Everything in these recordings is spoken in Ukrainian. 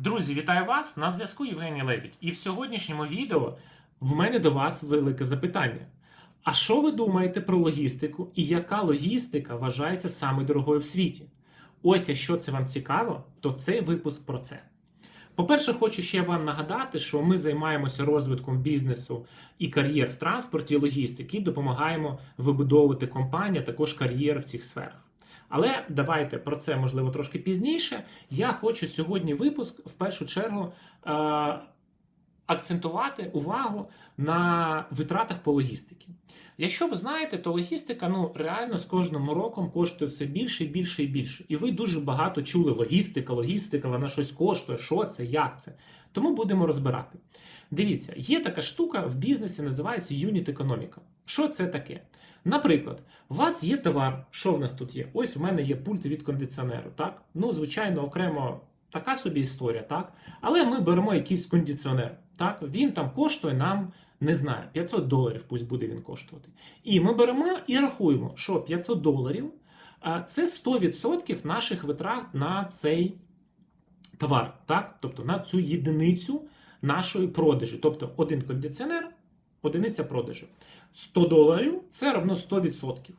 Друзі, вітаю вас! На зв'язку Євгеній Лебідь. І в сьогоднішньому відео в мене до вас велике запитання. А що ви думаєте про логістику і яка логістика вважається саме дорогою в світі? Ось якщо це вам цікаво, то цей випуск про це. По-перше, хочу ще вам нагадати, що ми займаємося розвитком бізнесу і кар'єр в транспорті і логістиці, і допомагаємо вибудовувати компанії, а також кар'єр в цих сферах. Але давайте про це можливо трошки пізніше. Я хочу сьогодні випуск в першу чергу е- акцентувати увагу на витратах по логістиці. Якщо ви знаєте, то логістика ну реально з кожним роком коштує все більше і більше і більше. І ви дуже багато чули логістика, логістика, вона щось коштує, що це, як це. Тому будемо розбирати. Дивіться, є така штука в бізнесі, називається юніт економіка. Що це таке? Наприклад, у вас є товар, що в нас тут є? Ось в мене є пульт від кондиціонеру, так? Ну, звичайно, окремо така собі історія, так? Але ми беремо якийсь кондиціонер, так? Він там коштує нам, не знаю, 500 доларів, пусть буде він коштувати. І ми беремо і рахуємо, що 500 доларів це 100% наших витрат на цей товар, так? Тобто на цю єдиницю нашої продажі. Тобто один кондиціонер, одиниця продажу. 100 доларів це равно 100%.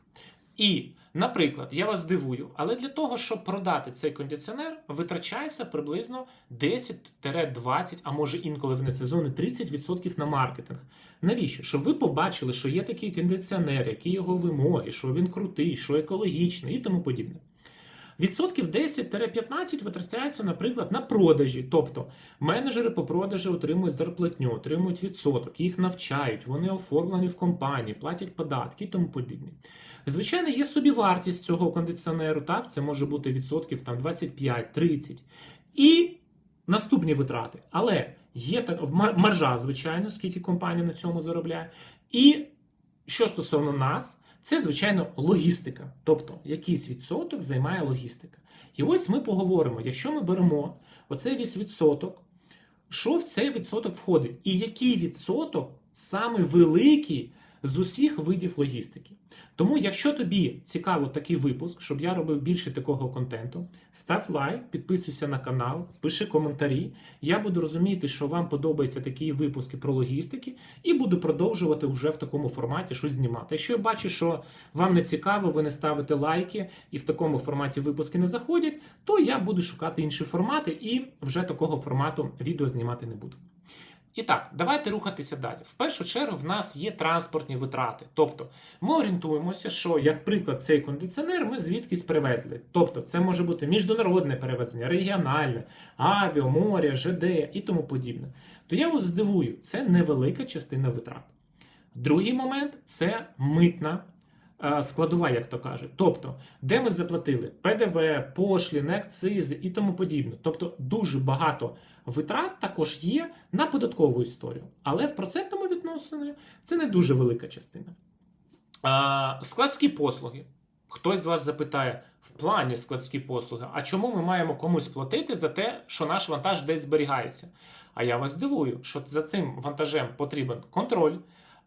І, наприклад, я вас дивую, але для того, щоб продати цей кондиціонер, витрачається приблизно 10-20, а може інколи в несезони 30% на маркетинг. Навіщо? Щоб ви побачили, що є такий кондиціонер, які його вимоги, що він крутий, що екологічний і тому подібне. Відсотків 10-15 витрачається, наприклад, на продажі. Тобто менеджери по продажі отримують зарплатню, отримують відсоток, їх навчають, вони оформлені в компанії, платять податки і тому подібне. Звичайно, є собівартість цього кондиціонеру, так, це може бути відсотків там 25-30. І наступні витрати. Але є так мар- маржа, звичайно, скільки компанія на цьому заробляє. І що стосовно нас, це, звичайно, логістика. Тобто, якийсь відсоток займає логістика. І ось ми поговоримо, якщо ми беремо оцей весь відсоток, що в цей відсоток входить, і який відсоток саме великий з усіх видів логістики. Тому, якщо тобі цікаво такий випуск, щоб я робив більше такого контенту, став лайк, підписуйся на канал, пиши коментарі. Я буду розуміти, що вам подобаються такі випуски про логістики, і буду продовжувати вже в такому форматі щось знімати. Якщо я бачу, що вам не цікаво, ви не ставите лайки і в такому форматі випуски не заходять, то я буду шукати інші формати і вже такого формату відео знімати не буду. І так, давайте рухатися далі. В першу чергу в нас є транспортні витрати. Тобто ми орієнтуємося, що, як приклад, цей кондиціонер ми звідкись привезли. Тобто, це може бути міжнародне перевезення, регіональне, авіо, море, ЖД і тому подібне. То я вас здивую, це невелика частина витрат. Другий момент це митна складова, як то кажуть. Тобто, де ми заплатили ПДВ, пошліни, акцизи і тому подібне. Тобто, дуже багато витрат також є на податкову історію. Але в процентному відношенні це не дуже велика частина. Складські послуги. Хтось з вас запитає в плані складські послуги, а чому ми маємо комусь платити за те, що наш вантаж десь зберігається? А я вас дивую, що за цим вантажем потрібен контроль,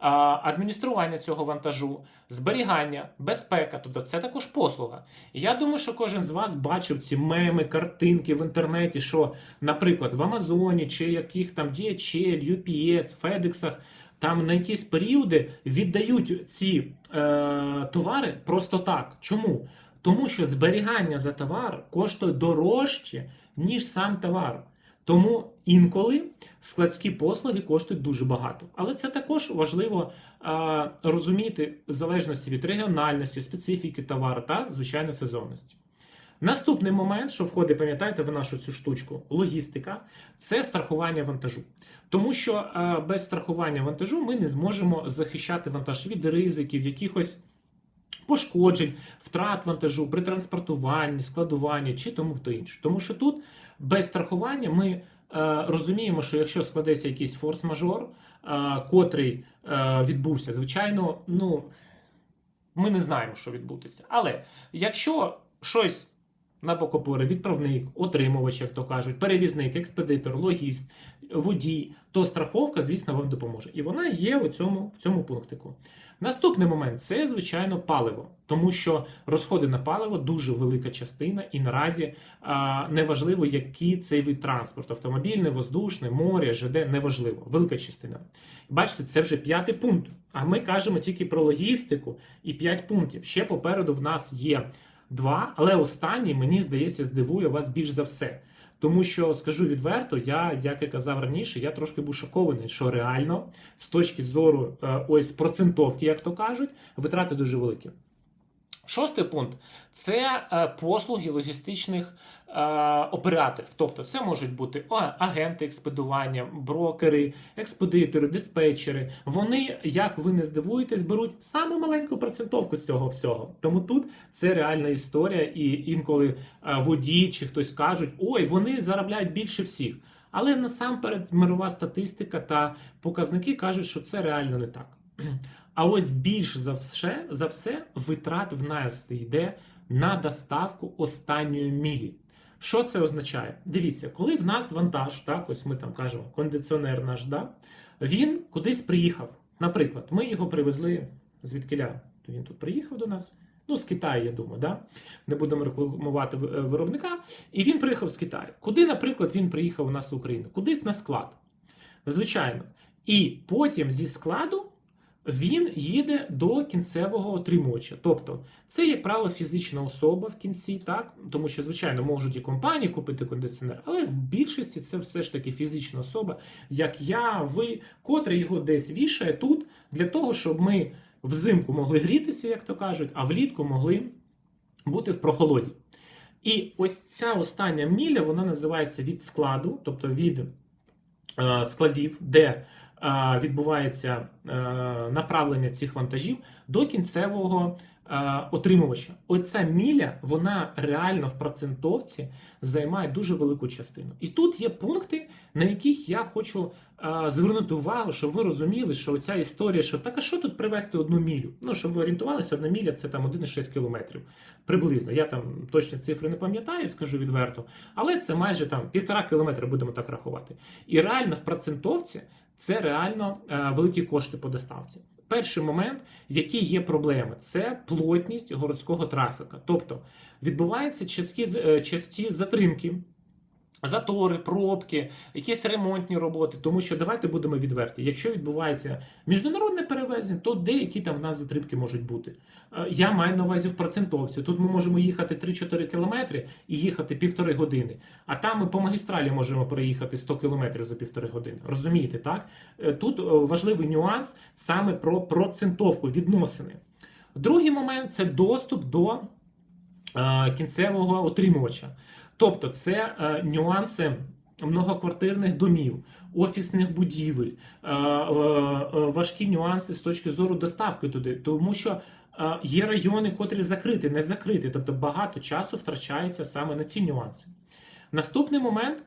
адміністрування цього вантажу, зберігання, безпека, тобто це також послуга. Я думаю, що кожен з вас бачив ці меми, картинки в інтернеті, що, наприклад, в Амазоні чи яких там DHL, UPS, FedEx, там на якісь періоди віддають ці е, товари просто так. Чому? Тому що зберігання за товар коштує дорожче, ніж сам товар. Тому інколи складські послуги коштують дуже багато. Але це також важливо е, розуміти в залежності від регіональності, специфіки товару та, звичайно, сезонності. Наступний момент, що входить, пам'ятаєте, в нашу цю штучку, логістика, це страхування вантажу. Тому що е, без страхування вантажу ми не зможемо захищати вантаж від ризиків, якихось пошкоджень, втрат вантажу при транспортуванні, складуванні чи тому хто інше. Тому що тут без страхування ми е, розуміємо, що якщо складеться якийсь форс-мажор, е, котрий е, відбувся, звичайно, ну ми не знаємо, що відбудеться. Але якщо щось на бокопори, відправник, отримувач, як то кажуть, перевізник, експедитор, логіст, водій, то страховка, звісно, вам допоможе. І вона є у цьому, в цьому пунктику. Наступний момент це, звичайно, паливо, тому що розходи на паливо дуже велика частина, і наразі а, неважливо, який цей вид транспорту: автомобільний, воздушний, море, ЖД, неважливо, велика частина. Бачите, це вже п'ятий пункт. А ми кажемо тільки про логістику і п'ять пунктів. Ще попереду в нас є два, але останній, мені здається, здивує вас більш за все. Тому що скажу відверто, я, як і казав раніше, я трошки був шокований, що реально з точки зору е, ось процентовки, як то кажуть, витрати дуже великі. Шостий пункт це е, послуги логістичних е, операторів. Тобто, це можуть бути агенти експедування, брокери, експедитори, диспетчери. Вони, як ви не здивуєтесь, беруть саму маленьку процентовку з цього всього. Тому тут це реальна історія, і інколи е, водії чи хтось кажуть, ой, вони заробляють більше всіх. Але насамперед мирова статистика та показники кажуть, що це реально не так. А ось більш за все, за все витрат в нас йде на доставку останньої мілі. Що це означає? Дивіться, коли в нас вантаж, так, ось ми там кажемо, кондиціонер наш, да, він кудись приїхав. Наприклад, ми його привезли звідкиля? Він тут приїхав до нас. Ну, з Китаю, я думаю, да? не будемо рекламувати е, виробника. І він приїхав з Китаю. Куди, наприклад, він приїхав у нас в Україну? Кудись на склад. Звичайно. І потім зі складу він їде до кінцевого отримувача. Тобто, це, як правило, фізична особа в кінці, так? Тому що, звичайно, можуть і компанії купити кондиціонер, але в більшості це все ж таки фізична особа, як я, ви, котра його десь вішає тут, для того, щоб ми взимку могли грітися, як то кажуть, а влітку могли бути в прохолоді. І ось ця остання міля, вона називається від складу, тобто від е, складів, де відбувається е, направлення цих вантажів до кінцевого е, отримувача. Оця міля, вона реально в процентовці займає дуже велику частину. І тут є пункти, на яких я хочу е, звернути увагу, щоб ви розуміли, що ця історія, що так, а що тут привезти одну мілю? Ну, щоб ви орієнтувалися, одна міля це там 1,6 кілометрів. Приблизно. Я там точні цифри не пам'ятаю, скажу відверто, але це майже там півтора кілометра, будемо так рахувати. І реально в процентовці це реально е, великі кошти по доставці. Перший момент, які є проблеми, це плотність городського трафіка. Тобто відбуваються часті, е, часті затримки. Затори, пробки, якісь ремонтні роботи, тому що давайте будемо відверті. Якщо відбувається міжнародне перевезення, то деякі там в нас затримки можуть бути. Е, Я маю на увазі в процентовці. Тут ми можемо їхати 3-4 кілометри і їхати півтори години. А там ми по магістралі можемо проїхати 100 кілометрів за півтори години. Розумієте, так? Е, Тут е, важливий нюанс саме про процентовку відносини. Другий момент це доступ до кінцевого отримувача. Тобто, це е, нюанси многоквартирних домів, офісних будівель, е, е, важкі нюанси з точки зору доставки туди, тому що. Є райони, котрі закриті, не закриті, тобто багато часу втрачається саме на ці нюанси. Наступний момент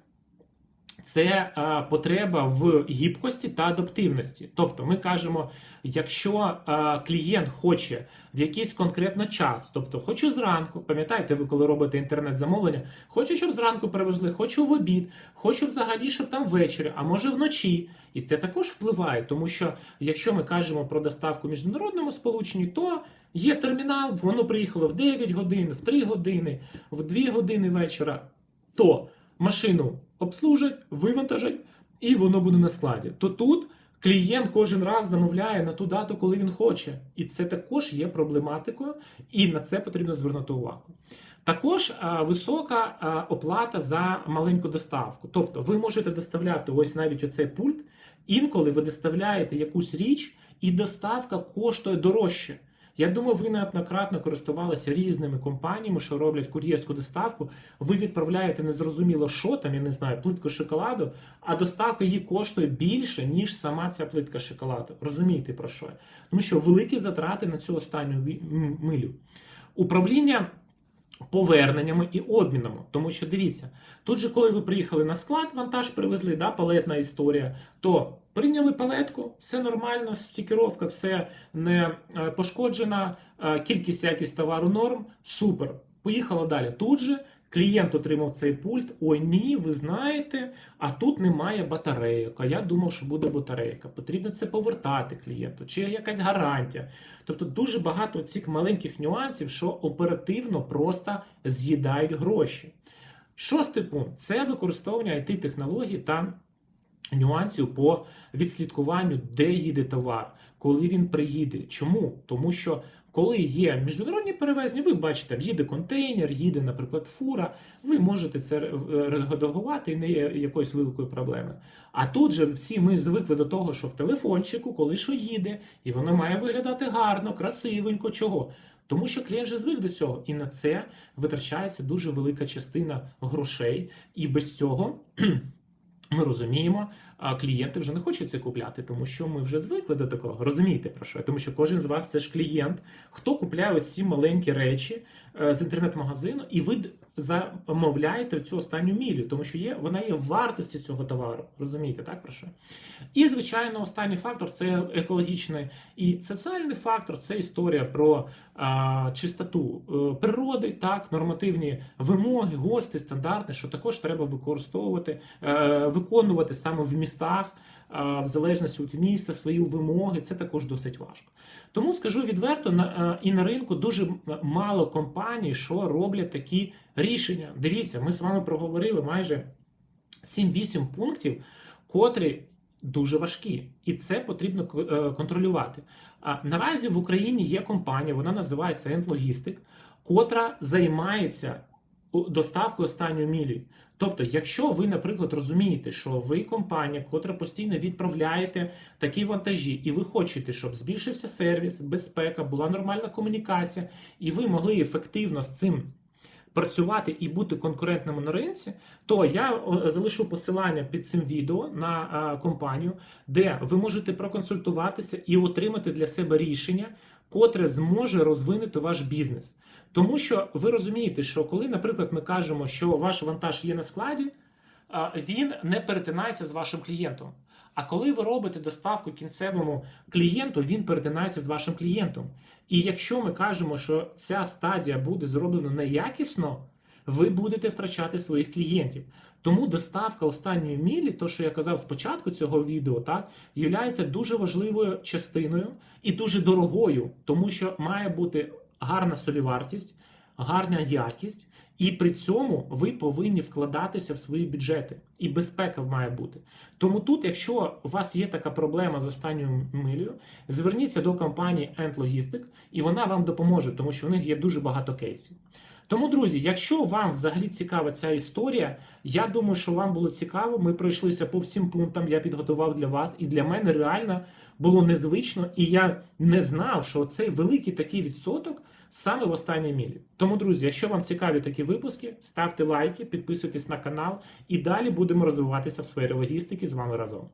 це е, потреба в гібкості та адаптивності. Тобто, ми кажемо, якщо е, клієнт хоче в якийсь конкретно час, тобто хочу зранку, пам'ятаєте, ви коли робите інтернет-замовлення, хочу, щоб зранку привезли, хочу в обід, хочу взагалі, щоб там ввечері, а може вночі. І це також впливає, тому що якщо ми кажемо про доставку в міжнародному сполученні, то є термінал, воно приїхало в 9 годин, в 3 години, в 2 години вечора, то машину обслужать, вивантажать, і воно буде на складі. То тут клієнт кожен раз замовляє на ту дату, коли він хоче. І це також є проблематикою, і на це потрібно звернути увагу. Також висока оплата за маленьку доставку. Тобто ви можете доставляти ось навіть оцей пульт, інколи ви доставляєте якусь річ, і доставка коштує дорожче. Я думаю, ви неоднократно користувалися різними компаніями, що роблять кур'єрську доставку. Ви відправляєте незрозуміло, що там, я не знаю, плитку шоколаду, а доставка її коштує більше, ніж сама ця плитка шоколаду. Розумієте про що? Тому що великі затрати на цю останню милю. Управління поверненнями і обмінами. Тому що дивіться, тут же, коли ви приїхали на склад, вантаж привезли, да, палетна історія, то прийняли палетку, все нормально, стікеровка, все не е, пошкоджена, е, кількість якість товару норм, супер. Поїхала далі. Тут же Клієнт отримав цей пульт. Ой, ні, ви знаєте, а тут немає батарейок. Я думав, що буде батарейка. Потрібно це повертати клієнту, чи якась гарантія. Тобто дуже багато цих маленьких нюансів, що оперативно просто з'їдають гроші. Шостий пункт це використовування it технологій та нюансів по відслідкуванню, де їде товар, коли він приїде. Чому? Тому що коли є міжнародні перевезення, ви бачите, їде контейнер, їде, наприклад, фура, ви можете це е, редагувати і не є якоюсь великою проблемою. А тут же всі ми звикли до того, що в телефончику, коли що їде, і воно має виглядати гарно, красивенько, чого. Тому що клієнт вже звик до цього, і на це витрачається дуже велика частина грошей, і без цього. Ми розуміємо, а клієнти вже не хочуть це купляти, тому що ми вже звикли до такого. Розумієте про що? Тому що кожен з вас це ж клієнт, хто купляє ці маленькі речі е, з інтернет-магазину, і ви замовляєте цю останню мілю, тому що є вона є в вартості цього товару. Розумієте, так про що? І звичайно, останній фактор це екологічний і соціальний фактор це історія про а, чистоту е, природи, так, нормативні вимоги, гости, стандарти, що також треба використовувати, е, виконувати саме в містах, в залежності від міста, свої вимоги. Це також досить важко. Тому скажу відверто, е, і на ринку дуже мало компаній, що роблять такі рішення. Дивіться, ми з вами проговорили майже 7-8 пунктів, котрі дуже важкі, і це потрібно е, контролювати. А наразі в Україні є компанія, вона називається End Logistic, котра займається у- останню мілі. Тобто, якщо ви, наприклад, розумієте, що ви компанія, котра постійно відправляєте такі вантажі, і ви хочете, щоб збільшився сервіс, безпека, була нормальна комунікація, і ви могли ефективно з цим працювати і бути конкурентними на ринці, то я залишу посилання під цим відео на а, компанію, де ви можете проконсультуватися і отримати для себе рішення, котре зможе розвинути ваш бізнес. Тому що ви розумієте, що коли, наприклад, ми кажемо, що ваш вантаж є на складі, а, він не перетинається з вашим клієнтом. А коли ви робите доставку кінцевому клієнту, він перетинається з вашим клієнтом. І якщо ми кажемо, що ця стадія буде зроблена неякісно, ви будете втрачати своїх клієнтів. Тому доставка останньої мілі, то що я казав спочатку цього відео, так є дуже важливою частиною і дуже дорогою, тому що має бути гарна солівартість, гарна якість, і при цьому ви повинні вкладатися в свої бюджети, і безпека має бути. Тому тут, якщо у вас є така проблема з останньою милею, зверніться до компанії End Logistic, і вона вам допоможе, тому що в них є дуже багато кейсів. Тому, друзі, якщо вам взагалі цікава ця історія, я думаю, що вам було цікаво. Ми пройшлися по всім пунктам, я підготував для вас, і для мене реально було незвично, і я не знав, що цей великий такий відсоток саме в останній мілі. Тому, друзі, якщо вам цікаві такі випуски, ставте лайки, підписуйтесь на канал, і далі будемо розвиватися в сфері логістики з вами разом.